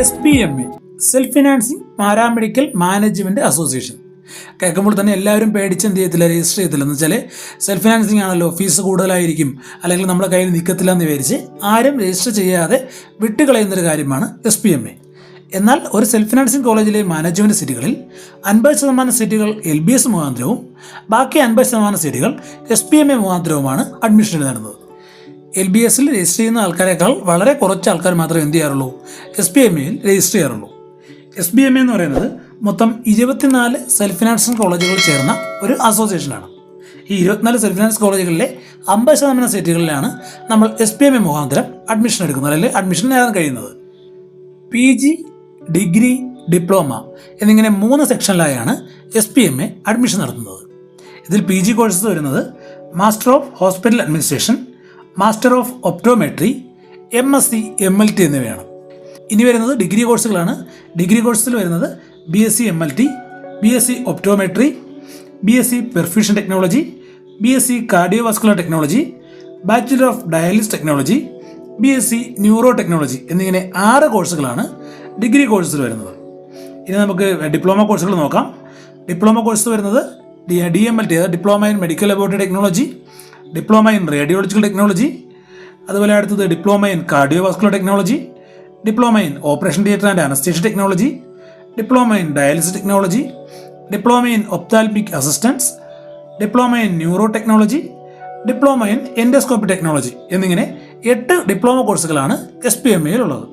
S P M A self financing paramedical management association കേൾക്കുമ്പോൾ തന്നെ എല്ലാവരും പേടിച്ച് എന്ത് ചെയ്യത്തില്ല രജിസ്റ്റർ ചെയ്യത്തില്ല. എന്ന് വെച്ചാൽ സെൽഫ് ഫിനാൻസിങ് ആണല്ലോ ഫീസ് കൂടുതലായിരിക്കും അല്ലെങ്കിൽ നമ്മുടെ കയ്യിൽ നിൽക്കത്തില്ല എന്ന് വിചാരിച്ച് ആരും രജിസ്റ്റർ ചെയ്യാതെ വിട്ടുകളയുന്നൊരു കാര്യമാണ് എസ് പി എം എ എന്നാൽ ഒരു സെൽഫ് ഫിനാൻസിങ് കോളേജിലെ മാനേജ്മെന്റ് സീറ്റുകളിൽ അൻപത് ശതമാനം സീറ്റുകൾ എൽ ബി എസ് മുഖാന്തരവും ബാക്കി അൻപത് ശതമാനം സീറ്റുകൾ എസ് പി എം എ മുഖാന്തരവുമാണ് അഡ്മിഷൻ എഴുതുന്നത് എൽ ബി എസിൽ രജിസ്റ്റർ ചെയ്യുന്ന ആൾക്കാരെക്കാൾ വളരെ കുറച്ച് ആൾക്കാർ മാത്രമേ എന്ത് ചെയ്യാറുള്ളൂ എസ് ബി എം എയിൽ രജിസ്റ്റർ ചെയ്യാറുള്ളൂ. എസ് ബി എം എന്ന് പറയുന്നത് മൊത്തം ഇരുപത്തിനാല് സെൽഫ് ഫിനാൻസിങ് കോളേജുകൾ ചേർന്ന ഒരു അസോസിയേഷനാണ്. ഈ ഇരുപത്തിനാല് സെൽഫ് ഫിനാൻസ് കോളേജുകളിലെ അമ്പത് ശതമാനം സീറ്റുകളിലാണ് നമ്മൾ എസ് പി എം എ മുഖാന്തരം അഡ്മിഷൻ എടുക്കുന്നത് അല്ലെങ്കിൽ അഡ്മിഷൻ നേടാൻ കഴിയുന്നത്. പി ജി ഡിഗ്രി ഡിപ്ലോമ എന്നിങ്ങനെ മൂന്ന് സെക്ഷനിലായാണ് S P M A admission നടത്തുന്നത്. ഇതിൽ പി ജി കോഴ്സസ് വരുന്നത് master of hospital administration master of optometry M S C M L T എന്നിവയാണ്. ഇനി വരുന്നത് ഡിഗ്രി കോഴ്സുകളാണ്. ഡിഗ്രി കോഴ്സിൽ വരുന്നത് B S C M L T B S C optometry B S C perfusion technology B S C cardiovascular technology bachelor of dialysis technology B S C neuro technology എന്നിങ്ങനെ ആറ് കോഴ്സുകളാണ് degree കോഴ്സിൽ വരുന്നത്. ഇനി നമുക്ക് diploma കോഴ്സുകൾ നോക്കാം. Diploma course വരുന്നത് ഡി എം എൽ ടി അതായത് diploma in medical laboratory technology diploma in radiological technology അതുപോലെ അടുത്തത് diploma in cardiovascular technology diploma in operation theatre and anaesthesia technology diploma in dialysis technology diploma in ophthalmic assistance diploma in neuro technology diploma in endoscopy technology എന്നിങ്ങനെ എട്ട് diploma കോഴ്സുകളാണ് S P M എയിലുള്ളത്.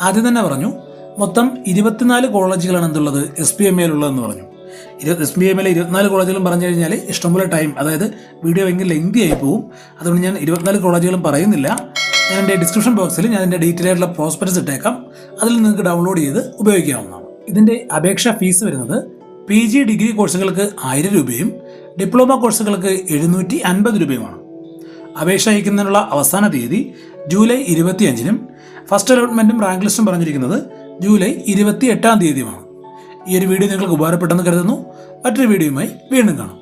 ആദ്യം തന്നെ പറഞ്ഞു മൊത്തം ഇരുപത്തിനാല് കോളേജുകളാണ് എന്തുള്ളത് എസ് പി എം എയിലുള്ളതെന്ന് പറഞ്ഞു. എസ് ബി എം എയിലെ ഇരുപത്തിനാല് കോളേജുകളും പറഞ്ഞു കഴിഞ്ഞാൽ ഇഷ്ടംപോലെ ടൈം അതായത് വീഡിയോ ഭയങ്കര ലെങ്തി ആയി പോകും അതുകൊണ്ട് ഞാൻ ഇരുപത്തിനാല് കോളേജുകളും പറയുന്നില്ല. ഞാൻ എന്റെ ഡിസ്ക്രിപ്ഷൻ ബോക്സിൽ ഞാൻ എന്റെ ഡീറ്റെയിൽ ആയിട്ടുള്ള പ്രോസ്പെക്ടസ് ഇട്ടേക്കാം. അതിൽ നിങ്ങൾക്ക് ഡൗൺലോഡ് ചെയ്ത് ഉപയോഗിക്കാവുന്നതാണ്. ഇതിന്റെ അപേക്ഷാ ഫീസ് വരുന്നത് പി ജി ഡിഗ്രി കോഴ്സുകൾക്ക് ആയിരം രൂപയും ഡിപ്ലോമ കോഴ്സുകൾക്ക് എഴുന്നൂറ്റി അൻപത് രൂപയുമാണ്. അപേക്ഷ അയക്കുന്നതിനുള്ള അവസാന തീയതി ജൂലൈ ഇരുപത്തിയഞ്ചിനും ഫസ്റ്റ് അലോട്ട്മെന്റും റാങ്ക് ലിസ്റ്റും പറഞ്ഞിരിക്കുന്നത് ജൂലൈ ഇരുപത്തി എട്ടാം തീയതിയുമാണ്. ഈ ഒരു വീഡിയോ നിങ്ങൾക്ക് ഉപകാരപ്പെട്ടെന്ന് കരുതുന്നു. മറ്റൊരു വീഡിയോയുമായി വീണ്ടും കാണാം.